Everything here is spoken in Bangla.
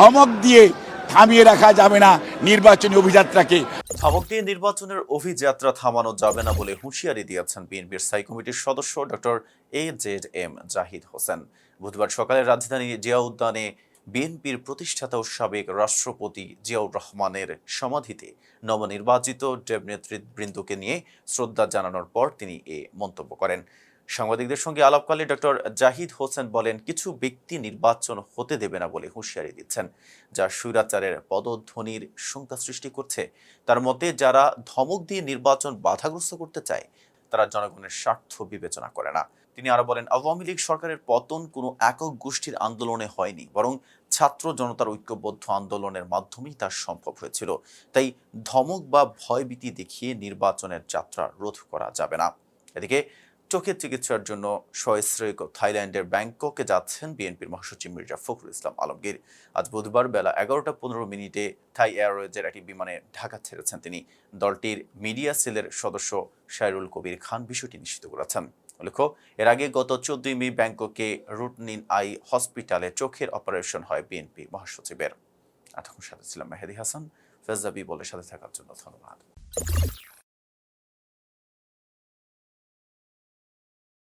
ধমক দিয়ে থামিয়ে রাখা যাবে না নির্বাচনী অভিযাত্রাকে। ধমক দিয়ে নির্বাচনের অভিযাত্রা থামানো যাবে না বলে হুঁশিয়ারি দিয়েছেন বিএনপির স্থায়ী কমিটির সদস্য doctor A Z M Zahid Hossain. বুধবার সকালে রাজধানী জিয়া উদ্যানে বিএনপির প্রতিষ্ঠাতা ও সাবেক রাষ্ট্রপতি জিয়াউর রহমানের সমাধিতে নবনির্বাচিত ডেব নেতৃবৃন্দকে নিয়ে শ্রদ্ধা জানানোর পর তিনি এ মন্তব্য করেন। সাংবাদিকদের সঙ্গে আলাপকালে ডক্টর জাহিদ হোসেন বলেন, কিছু ব্যক্তি নির্বাচন হতে দেবে না বলে হুঁশিয়ারি দিচ্ছেন, যা স্বৈরাচারের পদধ্বনির শঙ্কা সৃষ্টি করছে। তার মতে, যারা ধমক দিয়ে নির্বাচন বাধাগ্রস্ত করতে চায়, তারা জনগণের স্বার্থ বিবেচনা করে না। তিনি আরও বলেন, আওয়ামী লীগ সরকারের পতন কোনো একক গোষ্ঠীর আন্দোলনে হয়নি, বরং ছাত্র জনতার ঐক্যবদ্ধ আন্দোলনের মাধ্যমেই তা সম্ভব হয়েছিল। তাই ধমক বা ভয়ভীতি দেখিয়ে নির্বাচনের যাত্রা রোধ করা যাবে না। এদিকে চোখের চিকিৎসার জন্য সশ্রয়ক থাইল্যান্ডের ব্যাংককে যাচ্ছেন বিএনপির মহাসচিব মির্জা ফখরুল ইসলাম আলমগীর। আজ বুধবার বেলা এগারোটা পনেরো মিনিটে থাই এয়ারওয়েজের একটি বিমানে ঢাকা ছেড়েছেন তিনি। দলটির মিডিয়া সেলের সদস্য শায়রুল কবির খান বিষয়টি নিশ্চিত করেছেন। উল্লেখ্য, এর আগে গত চোদ্দই মে ব্যাংককে রুটনিন আই হসপিটালে চোখের অপারেশন হয় বিএনপি মহাসচিবের। এতক্ষণ সাথে ছিলাম মেহেদি হাসান। ফেজাবি বলে সাথে থাকার জন্য ধন্যবাদ।